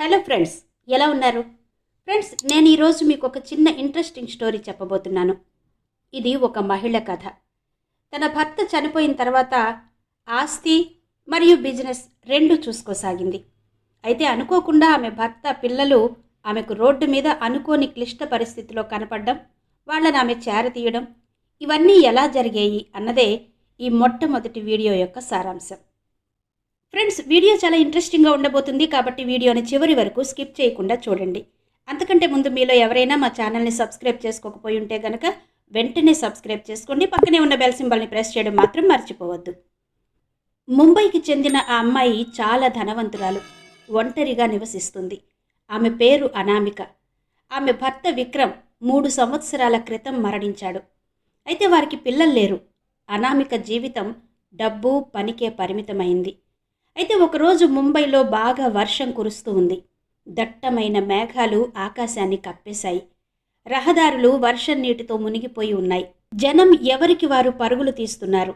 Hello friends ఎలా ఉన్నారు? Friends నేను ఈరోజు మీకు ఒక చిన్న ఇంట్రెస్టింగ్ స్టోరీ చెప్పబోతున్నాను. ఇది ఒక మహిళ కథ. తన భర్త చనిపోయిన తర్వాత ఆస్తి మరియు బిజినెస్ రెండు చూసుకోసాగింది. అయితే అనుకోకుండా ఆమె భర్త పిల్లలు ఆమెకు రోడ్డు మీద అనుకోని క్లిష్ట పరిస్థితిలో కనపడడం వాళ్ళని ఆమె చేరతీయడం ఇవన్నీ ఎలా జరిగాయి అన్నదే ఈ మొట్టమొదటి వీడియో యొక్క సారాంశం. ఫ్రెండ్స్ వీడియో చాలా ఇంట్రెస్టింగ్గా ఉండబోతుంది కాబట్టి వీడియోని చివరి వరకు స్కిప్ చేయకుండా చూడండి. అంతకంటే ముందు మీలో ఎవరైనా మా ఛానల్ని సబ్స్క్రైబ్ చేసుకోకపోయి ఉంటే గనక వెంటనే సబ్స్క్రైబ్ చేసుకోండి. పక్కనే ఉన్న బెల్ సింబల్ని ప్రెస్ చేయడం మాత్రం మర్చిపోవద్దు. ముంబైకి చెందిన ఆ అమ్మాయి చాలా ధనవంతురాలు ఒంటరిగా నివసిస్తుంది. ఆమె పేరు అనామిక. ఆమె భర్త విక్రమ్ మూడు సంవత్సరాల క్రితం మరణించాడు. అయితే వారికి పిల్లలు లేరు. అనామిక జీవితం డబ్బు పనికే పరిమితమైంది. అయితే ఒకరోజు ముంబైలో బాగా వర్షం కురుస్తూ ఉంది. దట్టమైన మేఘాలు ఆకాశాన్ని కప్పేశాయి. రహదారులు వర్షం నీటితో మునిగిపోయి ఉన్నాయి. జనం ఎవరికి వారు పరుగులు తీస్తున్నారు?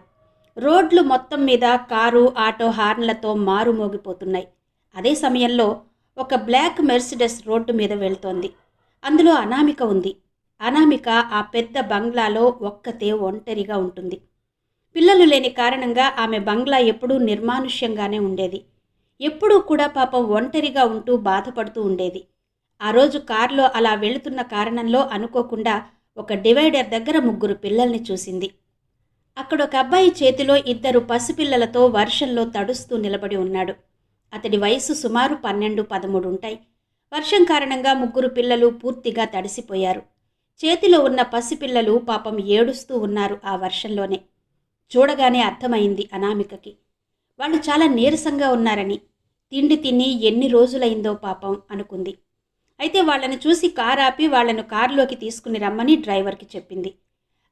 రోడ్లు మొత్తం మీద కారు ఆటో హార్న్లతో మారుమోగిపోతున్నాయి. అదే సమయంలో ఒక బ్లాక్ మెర్సిడెస్ రోడ్డు మీద వెళ్తోంది. అందులో అనామిక ఉంది. అనామిక ఆ పెద్ద బంగ్లాలో ఒక్కతే ఒంటరిగా ఉంటుంది. పిల్లలు లేని కారణంగా ఆమె బంగ్లా ఎప్పుడూ నిర్మానుష్యంగానే ఉండేది. ఎప్పుడూ కూడా పాపం ఒంటరిగా ఉంటూ బాధపడుతూ ఉండేది. ఆ రోజు కారులో అలా వెళుతున్న కారణంలో అనుకోకుండా ఒక డివైడర్ దగ్గర ముగ్గురు పిల్లల్ని చూసింది. అక్కడ ఒక అబ్బాయి చేతిలో ఇద్దరు పసిపిల్లలతో వర్షంలో తడుస్తూ నిలబడి ఉన్నాడు. అతడి వయసు సుమారు పన్నెండు పదమూడు ఉంటాయి. వర్షం కారణంగా ముగ్గురు పిల్లలు పూర్తిగా తడిసిపోయారు. చేతిలో ఉన్న పసిపిల్లలు పాపం ఏడుస్తూ ఉన్నారు ఆ వర్షంలోనే. చూడగానే అర్థమైంది అనామికకి. వాళ్ళు చాలా నీరసంగా ఉన్నారని. తిండి తిని ఎన్ని రోజులైందో పాపం అనుకుంది. అయితే వాళ్ళని చూసి కార్ ఆపి వాళ్ళను కారులోకి తీసుకుని రమ్మని డ్రైవర్కి చెప్పింది.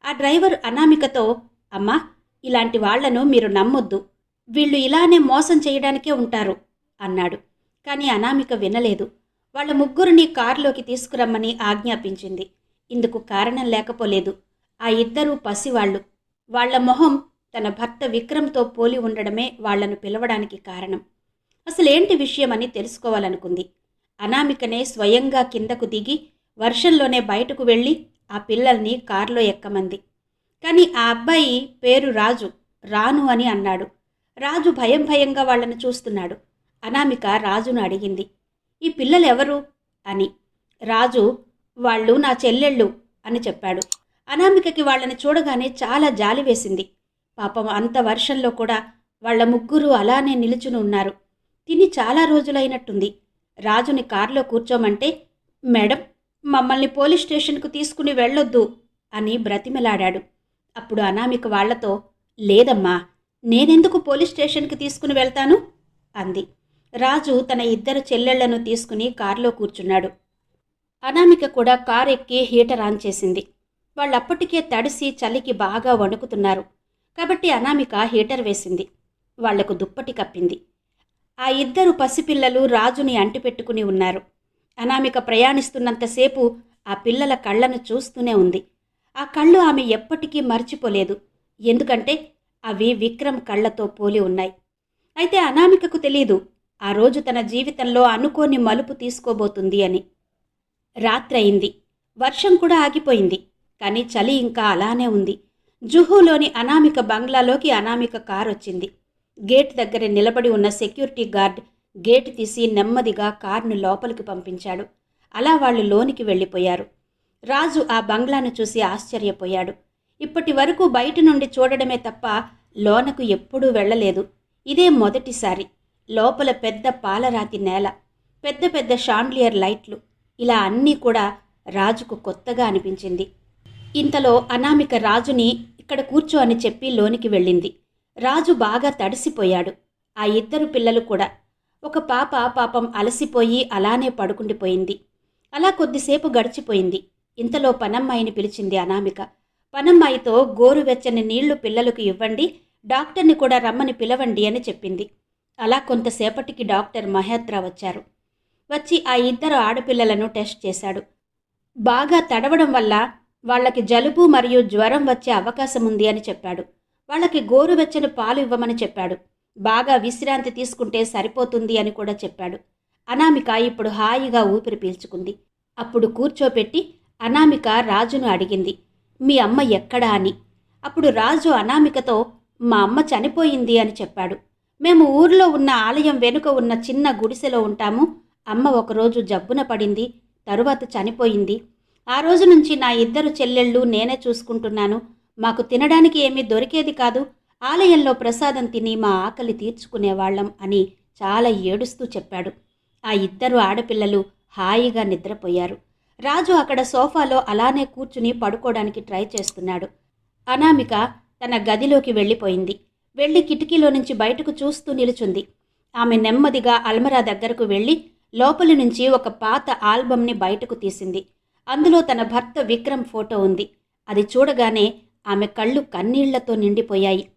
ఆ డ్రైవర్ అనామికతో అమ్మా ఇలాంటి వాళ్ళను మీరు నమ్మొద్దు. వీళ్ళు ఇలానే మోసం చేయడానికే ఉంటారు అన్నాడు. కానీ అనామిక వినలేదు. వాళ్ళ ముగ్గురిని కారులోకి తీసుకురమ్మని ఆజ్ఞాపించింది. ఇందుకు కారణం లేకపోలేదు. ఆ ఇద్దరూ పసివాళ్ళు వాళ్ళ మొహం తన భర్త విక్రమ్తో పోలి ఉండడమే వాళ్ళను పిలవడానికి కారణం. అసలేంటి విషయమని తెలుసుకోవాలనుకుంది. అనామికనే స్వయంగా కిందకు దిగి వర్షంలోనే బయటకు వెళ్ళి ఆ పిల్లల్ని కారులో ఎక్కమంది. కానీ ఆ అబ్బాయి పేరు రాజు రాను అని అన్నాడు. రాజు భయం భయంగా వాళ్ళను చూస్తున్నాడు. అనామిక రాజును అడిగింది. ఈ పిల్లలు ఎవరు అని. రాజు వాళ్ళు నా చెల్లెళ్ళు అని చెప్పాడు. అనామికకి వాళ్ళని చూడగానే చాలా జాలి వేసింది. పాపం అంత వర్షంలో కూడా వాళ్ళ ముగ్గురు అలానే నిలుచుని ఉన్నారు. తిని చాలా రోజులైనట్టుంది. రాజుని కారులో కూర్చోమంటే మేడం మమ్మల్ని పోలీస్ స్టేషన్కు తీసుకుని వెళ్ళొద్దు అని బ్రతిమలాడాడు. అప్పుడు అనామిక వాళ్ళతో లేదమ్మా నేనెందుకు పోలీస్ స్టేషన్కి తీసుకుని వెళ్తాను? అంది. రాజు తన ఇద్దరు చెల్లెళ్ళను తీసుకుని కారులో కూర్చున్నాడు. అనామిక కూడా కారు ఎక్కి హీటర్ ఆన్ చేసింది. వాళ్ళప్పటికే తడిసి చలికి బాగా వణుకుతున్నారు. కాబట్టి అనామిక హీటర్ వేసింది. వాళ్ళకు దుప్పటి కప్పింది. ఆ ఇద్దరు పసిపిల్లలు రాజుని అంటిపెట్టుకుని ఉన్నారు. అనామిక ప్రయాణిస్తున్నంతసేపు ఆ పిల్లల కళ్ళను చూస్తూనే ఉంది. ఆ కళ్ళు ఆమె ఎప్పటికీ మర్చిపోలేదు. ఎందుకంటే అవి విక్రమ్ కళ్ళతో పోలి ఉన్నాయి. అయితే అనామికకు తెలీదు ఆ రోజు తన జీవితంలో అనుకోని మలుపు తీసుకోబోతుంది అని. రాత్రయింది. వర్షం కూడా ఆగిపోయింది. కానీ చలి ఇంకా అలానే ఉంది. జుహూలోని అనామిక బంగ్లాలోకి అనామిక కార్ వచ్చింది. గేట్ దగ్గర నిలబడి ఉన్న సెక్యూరిటీ గార్డ్ గేట్ తీసి నెమ్మదిగా కార్ను లోపలికి పంపించాడు. అలా వాళ్ళు లోనికి వెళ్ళిపోయారు. రాజు ఆ బంగ్లాను చూసి ఆశ్చర్యపోయాడు. ఇప్పటి వరకు బయట నుండి చూడడమే తప్ప లోనకు ఎప్పుడూ వెళ్ళలేదు. ఇదే మొదటిసారి. లోపల పెద్ద పాలరాతి నేల పెద్ద పెద్ద షాండ్లియర్ లైట్లు ఇలా అన్నీ కూడా రాజుకు కొత్తగా అనిపించింది. ఇంతలో అనామిక రాజుని ఇక్కడ కూర్చో అని చెప్పి లోనికి వెళ్ళింది. రాజు బాగా తడిసిపోయాడు. ఆ ఇద్దరు పిల్లలు కూడా. ఒక పాప పాపం అలసిపోయి అలానే పడుకుండిపోయింది. అలా కొద్దిసేపు గడిచిపోయింది. ఇంతలో పనమ్మాయిని పిలిచింది అనామిక. పనమ్మాయితో గోరువెచ్చని నీళ్ళు పిల్లలకు ఇవ్వండి డాక్టర్ని కూడా రమ్మని పిలవండి అని చెప్పింది. అలా కొంతసేపటికి డాక్టర్ మహేత్రా వచ్చారు. వచ్చి ఆ ఇద్దరు ఆడపిల్లలను టెస్ట్ చేశాడు. బాగా తడవడం వల్ల వాళ్ళకి జలుబు మరియు జ్వరం వచ్చే అవకాశం ఉంది అని చెప్పాడు. వాళ్ళకి గోరువెచ్చని పాలు ఇవ్వమని చెప్పాడు. బాగా విశ్రాంతి తీసుకుంటే సరిపోతుంది అని కూడా చెప్పాడు. అనామిక ఇప్పుడు హాయిగా ఊపిరి పీల్చుకుంది. అప్పుడు కూర్చోపెట్టి అనామిక రాజును అడిగింది. మీ అమ్మ ఎక్కడా? అని. అప్పుడు రాజు అనామికతో మా అమ్మ చనిపోయింది అని చెప్పాడు. మేము ఊర్లో ఉన్న ఆలయం వెనుక ఉన్న చిన్న గుడిసెలో ఉంటాము. అమ్మ ఒకరోజు జబ్బున పడింది తరువాత చనిపోయింది. ఆ రోజు నుంచి నా ఇద్దరు చెల్లెళ్ళు నేనే చూసుకుంటున్నాను. మాకు తినడానికి ఏమీ దొరికేది కాదు. ఆలయంలో ప్రసాదం తిని మా ఆకలి తీర్చుకునేవాళ్ళం అని చాలా ఏడుస్తూ చెప్పాడు. ఆ ఇద్దరు ఆడపిల్లలు హాయిగా నిద్రపోయారు. రాజు అక్కడ సోఫాలో అలానే కూర్చుని పడుకోవడానికి ట్రై చేస్తున్నాడు. అనామిక తన గదిలోకి వెళ్ళిపోయింది. వెళ్ళి కిటికీలో నుంచి బయటకు చూస్తూ నిలుచుంది. ఆమె నెమ్మదిగా అల్మరా దగ్గరకు వెళ్ళి లోపలి నుంచి ఒక పాత ఆల్బమ్ని బయటకు తీసింది. అందులో తన భర్త విక్రమ్ ఫోటో ఉంది. అది చూడగానే ఆమె కళ్ళు కన్నీళ్ళతో నిండిపోయాయి.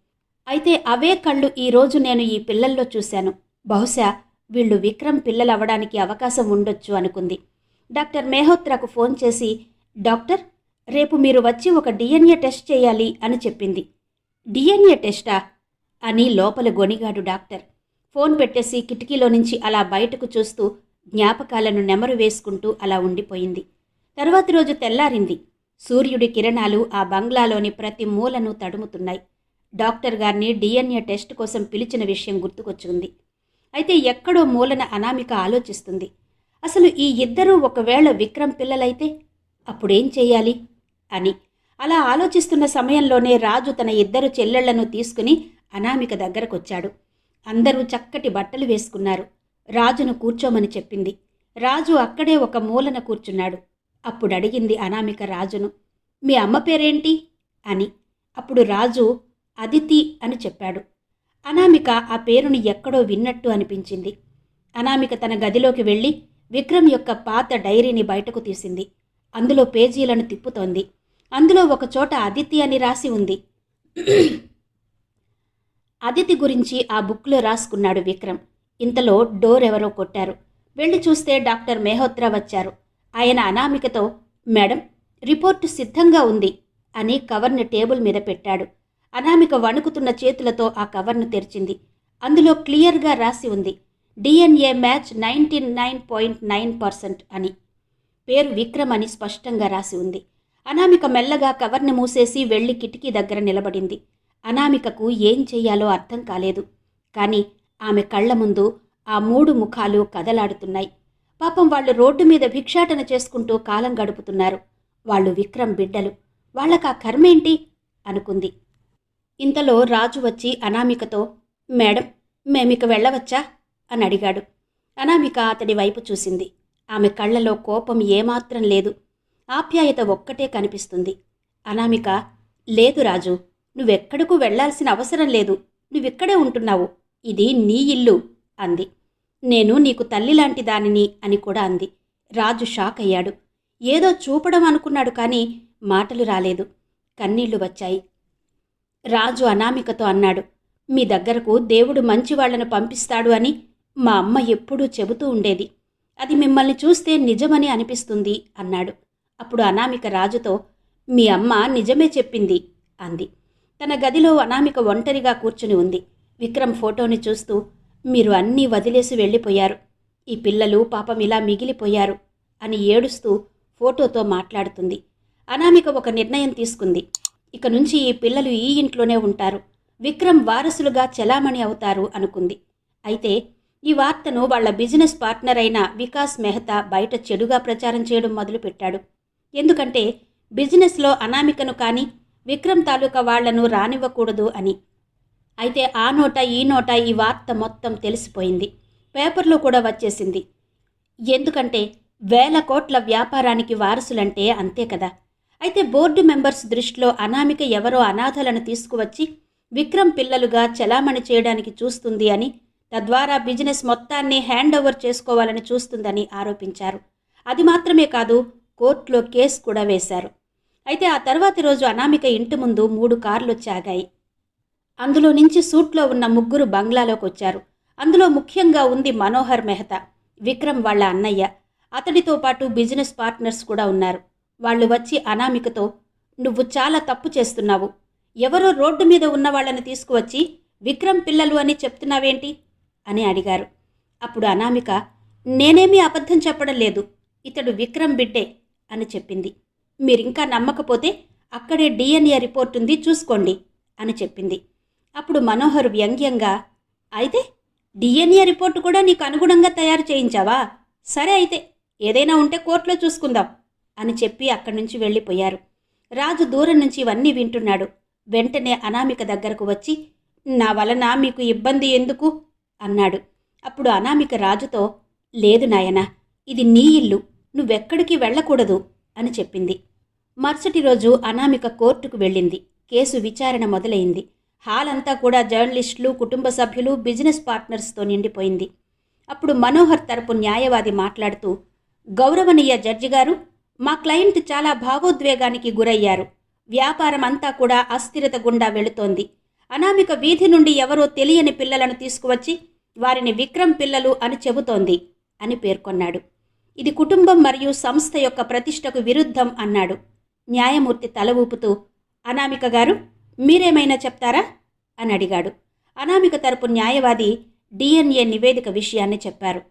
అయితే అవే కళ్ళు ఈరోజు నేను ఈ పిల్లల్లో చూశాను. బహుశా వీళ్ళు విక్రమ్ పిల్లలవ్వడానికి అవకాశం ఉండొచ్చు అనుకుంది. డాక్టర్ మేహోత్రాకు ఫోన్ చేసి డాక్టర్ రేపు మీరు వచ్చి ఒక డిఎన్ఏ టెస్ట్ చేయాలి అని చెప్పింది. డిఎన్ఏ టెస్టా? అని లోపల గొనిగాడు డాక్టర్. ఫోన్ పెట్టేసి కిటికీలో నుంచి అలా బయటకు చూస్తూ జ్ఞాపకాలను నెమరు వేసుకుంటూ అలా ఉండిపోయింది. తర్వాతి రోజు తెల్లారింది. సూర్యుడి కిరణాలు ఆ బంగ్లాలోని ప్రతి మూలను తడుముతున్నాయి. డాక్టర్ గారిని డిఎన్ఏ టెస్ట్ కోసం పిలిచిన విషయం గుర్తుకొచ్చుకుంది అయితే ఎక్కడో మూలన అనామిక ఆలోచిస్తుంది. అసలు ఈ ఇద్దరూ ఒకవేళ విక్రమ్ పిల్లలైతే అప్పుడేం చేయాలి? అని. అలా ఆలోచిస్తున్న సమయంలోనే రాజు తన ఇద్దరు చెల్లెళ్ళను తీసుకుని అనామిక దగ్గరకొచ్చాడు. అందరూ చక్కటి బట్టలు వేసుకున్నారు. రాజును కూర్చోమని చెప్పింది. రాజు అక్కడే ఒక మూలన కూర్చున్నాడు. అప్పుడు అడిగింది అనామిక రాజును. మీ అమ్మ పేరేంటి? అని. అప్పుడు రాజు అదితి అని చెప్పాడు. అనామిక ఆ పేరుని ఎక్కడో విన్నట్టు అనిపించింది. అనామిక తన గదిలోకి వెళ్ళి విక్రమ్ యొక్క పాత డైరీని బయటకు తీసింది. అందులో పేజీలను తిప్పుతోంది. అందులో ఒకచోట అదితి అని రాసి ఉంది. అదితి గురించి ఆ బుక్లో రాసుకున్నాడు విక్రమ్. ఇంతలో డోర్ ఎవరో కొట్టారు. వెళ్ళి చూస్తే డాక్టర్ మెహోత్రా వచ్చారు. ఆయన అనామికతో మేడం రిపోర్టు సిద్ధంగా ఉంది అని కవర్ను టేబుల్ మీద పెట్టాడు. అనామిక వణుకుతున్న చేతులతో ఆ కవర్ను తెరిచింది. అందులో క్లియర్గా రాసి ఉంది DNA match ninety nine point nine percent అని. పేరు విక్రమ్ అని స్పష్టంగా రాసి ఉంది. అనామిక మెల్లగా కవర్ని మూసేసి వెళ్ళి కిటికీ దగ్గర నిలబడింది. అనామికకు ఏం చెయ్యాలో అర్థం కాలేదు. కానీ ఆమె కళ్ళ ముందు ఆ మూడు ముఖాలు కదలాడుతున్నాయి. పాపం వాళ్ళు రోడ్డు మీద భిక్షాటన చేసుకుంటూ కాలం గడుపుతున్నారు. వాళ్ళు విక్రమ్ బిడ్డలు. వాళ్ళకా కర్మేంటి? అనుకుంది. ఇంతలో రాజు వచ్చి అనామికతో మేడం మేమిక వెళ్ళవచ్చా? అని అడిగాడు. అనామిక అతడి వైపు చూసింది. ఆమె కళ్ళలో కోపం ఏమాత్రం లేదు. ఆప్యాయత ఒక్కటే కనిపిస్తుంది. అనామిక లేదు రాజు నువ్వెక్కడకు వెళ్ళాల్సిన అవసరం లేదు. నువ్విక్కడే ఉంటున్నావు. ఇది నీ ఇల్లు అంది. నేను నీకు తల్లి లాంటి దానిని అని కూడా అంది. రాజు షాక్ అయ్యాడు. ఏదో చూపడం అనుకున్నాడు కానీ మాటలు రాలేదు. కన్నీళ్ళు వచ్చాయి. రాజు అనామికతో అన్నాడు మీ దగ్గరకు దేవుడు మంచి వాళ్ళను పంపిస్తాడు అని మా అమ్మ ఎప్పుడూ చెబుతూ ఉండేది. అది మిమ్మల్ని చూస్తే నిజమని అనిపిస్తుంది అన్నాడు. అప్పుడు అనామిక రాజుతో మీ అమ్మ నిజమే చెప్పింది అంది. తన గదిలో అనామిక ఒంటరిగా కూర్చుని ఉంది. విక్రమ్ ఫోటోని చూస్తూ మీరు అన్నీ వదిలేసి వెళ్ళిపోయారు. ఈ పిల్లలు పాపం ఇలా మిగిలిపోయారు అని ఏడుస్తూ ఫోటోతో మాట్లాడుతుంది. అనామిక ఒక నిర్ణయం తీసుకుంది. ఇక నుంచి ఈ పిల్లలు ఈ ఇంట్లోనే ఉంటారు. విక్రమ్ వారసులుగా చెలామణి అవుతారు అనుకుంది. అయితే ఈ వార్తను వాళ్ళ బిజినెస్ పార్ట్నర్ అయిన వికాస్ మెహతా బయట చెడుగా ప్రచారం చేయడం మొదలుపెట్టాడు. ఎందుకంటే బిజినెస్లో అనామికను కానీ విక్రమ్ తాలూకా వాళ్ళను రానివ్వకూడదు అని అయితే ఆ నోట ఈ నోట ఈ వార్త మొత్తం తెలిసిపోయింది. పేపర్లో కూడా వచ్చేసింది. ఎందుకంటే వేల కోట్ల వ్యాపారానికి వారసులంటే అంతే కదా. అయితే బోర్డు మెంబర్స్ దృష్టిలో అనామిక ఎవరో అనాథలను తీసుకువచ్చి విక్రమ్ పిల్లలుగా చలామణి చేయడానికి చూస్తుంది అని తద్వారా బిజినెస్ మొత్తాన్ని హ్యాండ్ ఓవర్ చేసుకోవాలని చూస్తుందని ఆరోపించారు. అది మాత్రమే కాదు కోర్టులో కేసు కూడా వేశారు. అయితే ఆ తర్వాతి రోజు అనామిక ఇంటి ముందు మూడు కార్లు వచ్చి ఆగాయి అందులో నుంచి సూట్లో ఉన్న ముగ్గురు బంగ్లాలోకి వచ్చారు అందులో ముఖ్యంగా ఉంది మనోహర్ మెహతా విక్రమ్ వాళ్ళ అన్నయ్య. అతడితో పాటు బిజినెస్ పార్ట్నర్స్ కూడా ఉన్నారు. వాళ్ళు వచ్చి అనామికతో నువ్వు చాలా తప్పు చేస్తున్నావు. ఎవరో రోడ్డు మీద ఉన్న వాళ్ళని తీసుకువచ్చి విక్రమ్ పిల్లలు అని చెప్తున్నావేంటి? అని అడిగారు. అప్పుడు అనామిక నేనేమీ అబద్ధం చెప్పడం లేదు. ఇతడు విక్రమ్ బిడ్డే అని చెప్పింది. మీరింకా నమ్మకపోతే అక్కడే డిఎన్ఏ రిపోర్ట్ ఉంది చూసుకోండి అని చెప్పింది. అప్పుడు మనోహర్ వ్యంగ్యంగా అయితే డిఎన్ఏ రిపోర్టు కూడా నీకు అనుగుణంగా తయారు చేయించావా? సరే అయితే ఏదైనా ఉంటే కోర్టులో చూసుకుందాం అని చెప్పి అక్కడి నుంచి వెళ్ళిపోయారు. రాజు దూరం నుంచి ఇవన్నీ వింటున్నాడు. వెంటనే అనామిక దగ్గరకు వచ్చి నా వలన మీకు ఇబ్బంది ఎందుకు? అన్నాడు. అప్పుడు అనామిక రాజుతో లేదు నాయనా ఇది నీ ఇల్లు నువ్వెక్కడికి వెళ్ళకూడదు అని చెప్పింది. మరుసటి రోజు అనామిక కోర్టుకు వెళ్ళింది. కేసు విచారణ మొదలైంది. హాల్ అంతా కూడా జర్నలిస్టులు కుటుంబ సభ్యులు బిజినెస్ పార్ట్నర్స్తో నిండిపోయింది. అప్పుడు మనోహర్ తరపు న్యాయవాది మాట్లాడుతూ గౌరవనీయ జడ్జి గారు మా క్లయింట్ చాలా భావోద్వేగానికి గురయ్యారు. వ్యాపారం అంతా కూడా అస్థిరత గుండా వెళుతోంది. అనామిక వీధి నుండి ఎవరో తెలియని పిల్లలను తీసుకువచ్చి వారిని విక్రమ్ పిల్లలు అని చెబుతోంది అని పేర్కొన్నాడు. ఇది కుటుంబం మరియు సంస్థ యొక్క ప్రతిష్టకు విరుద్ధం అన్నాడు. న్యాయమూర్తి తల ఊపుతూ అనామిక గారు మీరేమైనా చెప్తారా? అని అడిగాడు. అనామిక తరపు న్యాయవాది డిఎన్ఏ నివేదిక విషయాన్ని చెప్పారు.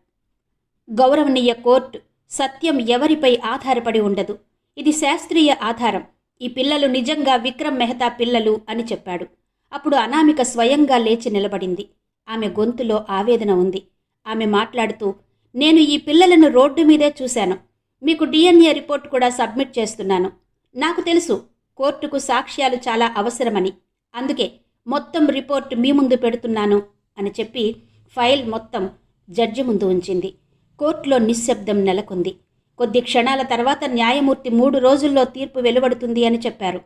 గౌరవనీయ కోర్టు సత్యం ఎవరిపై ఆధారపడి ఉండదు. ఇది శాస్త్రీయ ఆధారం. ఈ పిల్లలు నిజంగా విక్రమ్ మెహతా పిల్లలు అని చెప్పాడు. అప్పుడు అనామిక స్వయంగా లేచి నిలబడింది. ఆమె గొంతులో ఆవేదన ఉంది. ఆమె మాట్లాడుతూ నేను ఈ పిల్లలను రోడ్డు మీదే చూశాను. మీకు డిఎన్ఏ రిపోర్ట్ కూడా సబ్మిట్ చేస్తున్నాను. నాకు తెలుసు కోర్టుకు సాక్ష్యాలు చాలా అవసరమని. అందుకే మొత్తం రిపోర్ట్ మీ ముందు పెడుతున్నాను అని చెప్పి ఫైల్ మొత్తం జడ్జి ముందు ఉంచింది. కోర్టులో నిశ్శబ్దం నెలకొంది. కొద్ది క్షణాల తర్వాత న్యాయమూర్తి మూడు రోజుల్లో తీర్పు వెలువడుతుంది అని చెప్పారు.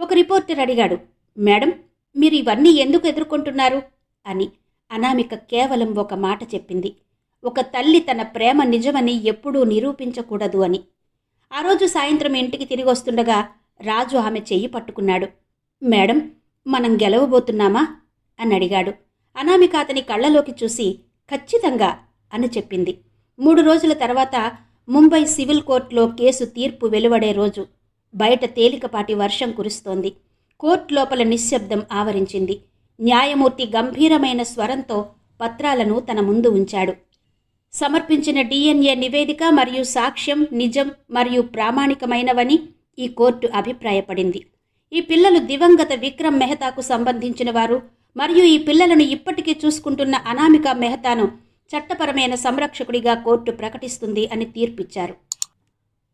ఒక రిపోర్టర్ అడిగాడు మేడం మీరు ఇవన్నీ ఎందుకు ఎదుర్కొంటున్నారు? అని అనామిక కేవలం ఒక మాట చెప్పింది. ఒక తల్లి తన ప్రేమ నిజమని ఎప్పుడూ నిరూపించకూడదు అని. ఆ రోజు సాయంత్రం ఇంటికి తిరిగి వస్తుండగా రాజు ఆమె చెయ్యి పట్టుకున్నాడు. మేడం మనం గెలవబోతున్నామా? అని అడిగాడు. అనామిక అతని కళ్ళలోకి చూసి ఖచ్చితంగా అని చెప్పింది. మూడు రోజుల తర్వాత ముంబై సివిల్ కోర్టులో కేసు తీర్పు వెలువడే రోజు బయట తేలికపాటి వర్షం కురుస్తోంది. కోర్టు లోపల నిశ్శబ్దం ఆవరించింది. న్యాయమూర్తి గంభీరమైన స్వరంతో పత్రాలను తన ముందు ఉంచాడు. సమర్పించిన డిఎన్ఏ నివేదిక మరియు సాక్ష్యం నిజం మరియు ప్రామాణికమైనవని ఈ కోర్టు అభిప్రాయపడింది. ఈ పిల్లలు దివంగత విక్రమ్ మెహతాకు సంబంధించిన వారు మరియు ఈ పిల్లలను ఇప్పటికీ చూసుకుంటున్న అనామిక మెహతాను చట్టపరమైన సంరక్షకుడిగా కోర్టు ప్రకటిస్తుంది అని తీర్పిచ్చారు.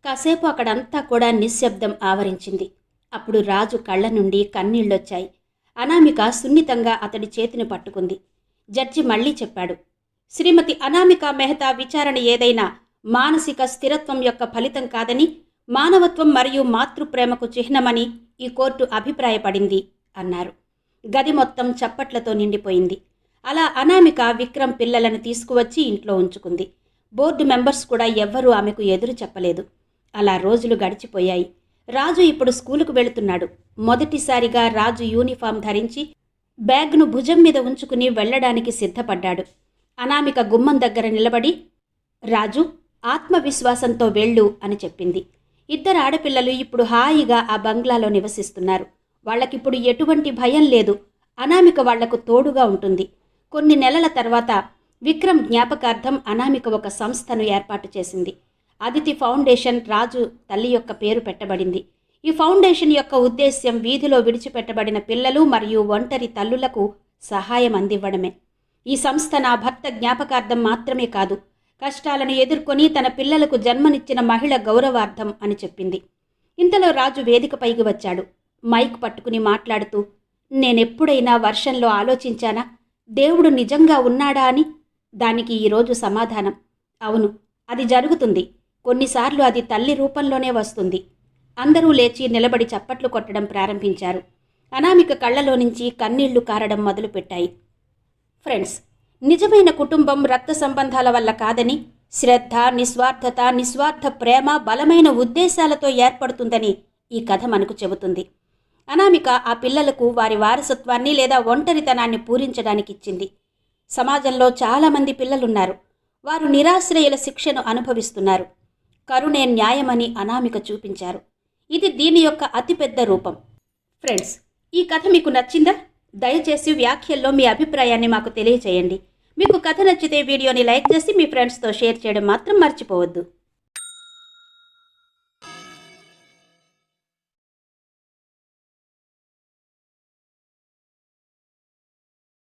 కాసేపు అక్కడంతా కూడా నిశ్శబ్దం ఆవరించింది. అప్పుడు రాజు కళ్ళ నుండి కన్నీళ్ళొచ్చాయి. అనామిక సున్నితంగా అతడి చేతిని పట్టుకుంది. జడ్జి మళ్ళీ చెప్పాడు శ్రీమతి అనామిక మెహతా విచారణ ఏదైనా మానసిక స్థిరత్వం యొక్క ఫలితం కాదని మానవత్వం మరియు మాతృప్రేమకు చిహ్నమని ఈ కోర్టు అభిప్రాయపడింది అన్నారు. గది మొత్తం చప్పట్లతో నిండిపోయింది. అలా అనామిక విక్రమ్ పిల్లలను తీసుకువచ్చి ఇంట్లో ఉంచుకుంది. బోర్డు మెంబర్స్ కూడా ఎవ్వరూ ఆమెకు ఎదురు చెప్పలేదు. అలా రోజులు గడిచిపోయాయి. రాజు ఇప్పుడు స్కూలుకు వెళుతున్నాడు. మొదటిసారిగా రాజు యూనిఫామ్ ధరించి బ్యాగ్ను భుజం మీద ఉంచుకుని వెళ్ళడానికి సిద్ధపడ్డాడు. అనామిక గుమ్మం దగ్గర నిలబడి రాజు ఆత్మవిశ్వాసంతో వెళ్ళు అని చెప్పింది. ఇద్దరు ఆడపిల్లలు ఇప్పుడు హాయిగా ఆ బంగ్లాలో నివసిస్తున్నారు. వాళ్ళకిప్పుడు ఎటువంటి భయం లేదు. అనామిక వాళ్ళకు తోడుగా ఉంటుంది. కొన్ని నెలల తర్వాత విక్రమ్ జ్ఞాపకార్థం అనామిక ఒక సంస్థను ఏర్పాటు చేసింది. అదితి ఫౌండేషన్ రాజు తల్లి యొక్క పేరు పెట్టబడింది. ఈ ఫౌండేషన్ యొక్క ఉద్దేశ్యం వీధిలో విడిచిపెట్టబడిన పిల్లలు మరియు ఒంటరి తల్లులకు సహాయం అందివ్వడమే. ఈ సంస్థ నా భర్త జ్ఞాపకార్థం మాత్రమే కాదు కష్టాలను ఎదుర్కొని తన పిల్లలకు జన్మనిచ్చిన మహిళ గౌరవార్థం అని చెప్పింది. ఇంతలో రాజు వేదికపైకి వచ్చాడు. మైక్ పట్టుకుని మాట్లాడుతూ నేనెప్పుడైనా వర్షంలో ఆలోచించానా? దేవుడు నిజంగా ఉన్నాడా అని? దానికి ఈరోజు సమాధానం. అవును అది జరుగుతుంది. కొన్నిసార్లు అది తల్లి రూపంలోనే వస్తుంది. అందరూ లేచి నిలబడి చప్పట్లు కొట్టడం ప్రారంభించారు. అనామిక కళ్ళలో నుంచి కన్నీళ్ళు కారడం మొదలుపెట్టాయి. ఫ్రెండ్స్ నిజమైన కుటుంబం రక్త సంబంధాల వల్ల కాదని శ్రద్ధ నిస్వార్థత నిస్వార్థ ప్రేమ బలమైన ఉద్దేశాలతో ఏర్పడుతుందని ఈ కథ మనకు చెబుతుంది. అనామిక ఆ పిల్లలకు వారి వారసత్వాన్ని లేదా ఒంటరితనాన్ని పూరించడానికి ఇచ్చింది. సమాజంలో చాలామంది పిల్లలున్నారు. వారు నిరాశ్రయుల శిక్షను అనుభవిస్తున్నారు. కరుణే న్యాయమని అనామిక చూపించారు. ఇది దీని యొక్క అతిపెద్ద రూపం. ఫ్రెండ్స్ ఈ కథ మీకు నచ్చిందా? దయచేసి వ్యాఖ్యల్లో మీ అభిప్రాయాన్ని మాకు తెలియచేయండి. మీకు కథ నచ్చితే వీడియోని లైక్ చేసి మీ ఫ్రెండ్స్తో షేర్ చేయడం మాత్రం మర్చిపోవద్దు.